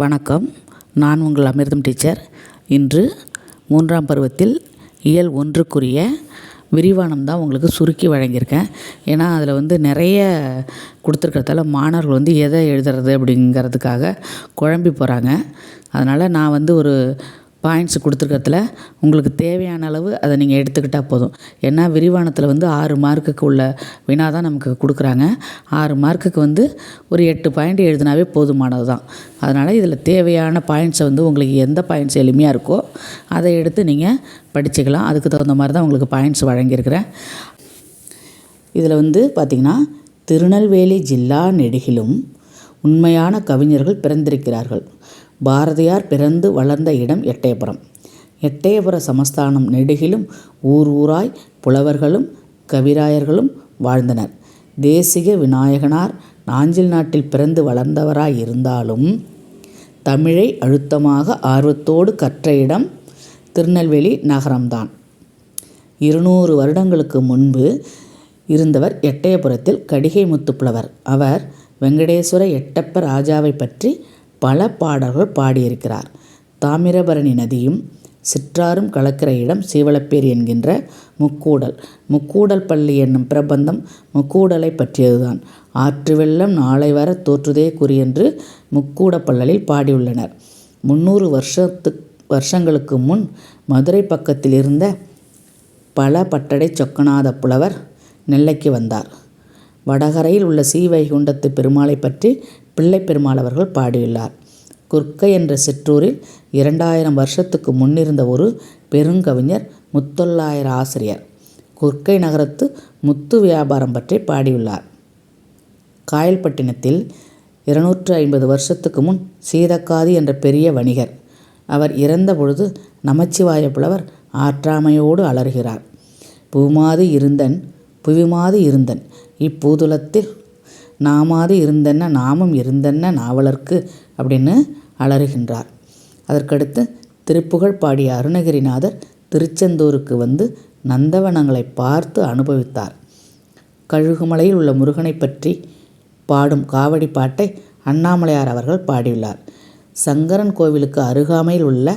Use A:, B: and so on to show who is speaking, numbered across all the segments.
A: வணக்கம். நான் உங்கள் அமிர்தம் டீச்சர். இன்று மூன்றாம் பருவத்தில் இயல் ஒன்றுக்குரிய விரிவானம் தான் உங்களுக்கு சுருக்கி வழங்கியிருக்கேன். ஏன்னா அதில் வந்து நிறைய கொடுத்துருக்கிறதால மாணவர்கள் வந்து எதை எழுதுறது அப்படிங்கிறதுக்காக குழம்பி போகிறாங்க அதனால் நான் வந்து ஒரு பாயிண்ட்ஸ் கொடுத்துருக்கறதுல உங்களுக்கு தேவையான அளவு அதை நீங்கள் எடுத்துக்கிட்டால் போதும். ஏன்னா விரிவானத்தில் வந்து ஆறு மார்க்குக்கு உள்ள வினா தான் நமக்கு கொடுக்குறாங்க. ஆறு மார்க்குக்கு வந்து ஒரு எட்டு பாயிண்ட் எழுதினாவே போதுமானது தான் அதனால் இதில் தேவையான பாயிண்ட்ஸை வந்து உங்களுக்கு எந்த பாயிண்ட்ஸ் எளிமையாக இருக்கோ அதை எடுத்து நீங்கள் படிச்சுக்கலாம். அதுக்கு தகுந்த மாதிரி தான் உங்களுக்கு பாயிண்ட்ஸ் வழங்கியிருக்கிறேன். இதில் வந்து பார்த்திங்கன்னா திருநெல்வேலி ஜில்லா நெடுகிலும் உண்மையான கவிஞர்கள் பிறந்திருக்கிறார்கள். பாரதியார் பிறந்து வளர்ந்த இடம் எட்டயபுரம். எட்டயபுர சமஸ்தானம் நெடுகிலும் ஊர் ஊராய் புலவர்களும் கவிராயர்களும் வாழ்ந்தனர். தேசிக விநாயகனார் நாஞ்சில் நாட்டில் பிறந்து வளர்ந்தவராய் இருந்தாலும் தமிழை அழுத்தமாக ஆர்வத்தோடு கற்ற இடம் திருநெல்வேலி நகரம்தான். இருநூறு வருடங்களுக்கு முன்பு இருந்தவர் எட்டயபுரத்தில் கடிகை முத்துப்புலவர் அவர் வெங்கடேஸ்வர எட்டப்ப ராஜாவை பற்றி பல பாடல்கள் பாடியிருக்கிறார். தாமிரபரணி நதியும் சிற்றாரும் கலக்கிற இடம் சீவலப்பேர் என்கின்ற முக்கூடல். முக்கூடல் பள்ளி என்னும் பிரபந்தம் முக்கூடலை பற்றியதுதான். ஆற்று வெள்ளம் நாளை வர தோற்றுதே குறியென்று முக்கூடப்பள்ளலில் பாடியுள்ளனர். முன்னூறு வருஷத்து வருஷங்களுக்கு முன் மதுரை பக்கத்தில் இருந்த பல பட்டடை சொக்கநாத புலவர் நெல்லைக்கு வந்தார். வடகரையில் உள்ள ஸ்ரீவைகுண்டத்து பெருமாளை பற்றி பிள்ளை பெருமாள் அவர்கள் பாடியுள்ளார். குர்க்கை என்ற சிற்றூரில் இரண்டாயிரம் வருஷத்துக்கு முன்னிருந்த ஒரு பெருங்கவிஞர் முத்தொள்ளாயிர ஆசிரியர். குர்க்கை நகரத்து முத்து வியாபாரம் பற்றி பாடியுள்ளார். காயல்பட்டினத்தில் இருநூற்று ஐம்பது வருஷத்துக்கு முன் சீதக்காதி என்ற பெரிய வணிகர். அவர் இறந்த பொழுது நமச்சிவாய புலவர் ஆற்றாமையோடு அலறுகிறார். பூமாது இருந்தன் புவிமாது இருந்தன் இப்பூதுலத்தில் நாமாது இருந்தென்ன நாமும் இருந்தென்ன நாவலர்க்கு அப்படின்னு அலறுகின்றார். அதற்கடுத்து திருப்புகழ் பாடிய அருணகிரிநாதர் திருச்செந்தூருக்கு வந்து நந்தவனங்களை பார்த்து அனுபவித்தார். கழுகுமலையில் உள்ள முருகனை பற்றி பாடும் காவடி பாட்டை அண்ணாமலையார் அவர்கள் பாடியுள்ளார். சங்கரன் கோவிலுக்கு அருகாமையில் உள்ள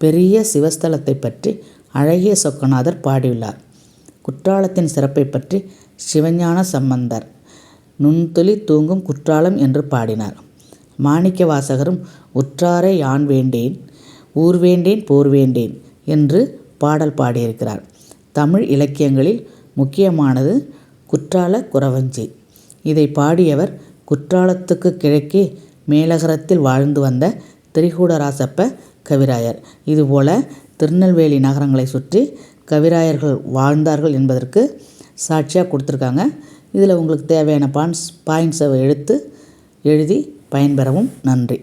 A: பெரிய சிவஸ்தலத்தை பற்றி அழகிய சொக்கநாதர் பாடியுள்ளார். குற்றாலத்தின் சிறப்பை பற்றி சிவஞான சம்பந்தர். நுண்துளி தூங்கும் குற்றாலம் என்று பாடினார். மாணிக்க வாசகரும் உற்றாரை யான் வேண்டேன்? ஊர் வேண்டேன்? போர் வேண்டேன்? என்று பாடல் பாடியிருக்கிறார். தமிழ் இலக்கியங்களில் முக்கியமானது குற்றால குறவஞ்சி. இதை பாடியவர் குற்றாலத்துக்கு கிழக்கே மேலகரத்தில் வாழ்ந்து வந்த திரிகூடராசப்ப கவிராயர். இதுபோல திருநெல்வேலி நகரங்களை சுற்றி கவிராயர்கள் வாழ்ந்தார்கள் என்பதற்கு சாட்சியாக கொடுத்துருக்காங்க. இதில் உங்களுக்கு தேவையான பாயிண்ட்ஸ் பாயிண்ட்ஸை எடுத்து எழுதி பயன்பெறவும் நன்றி.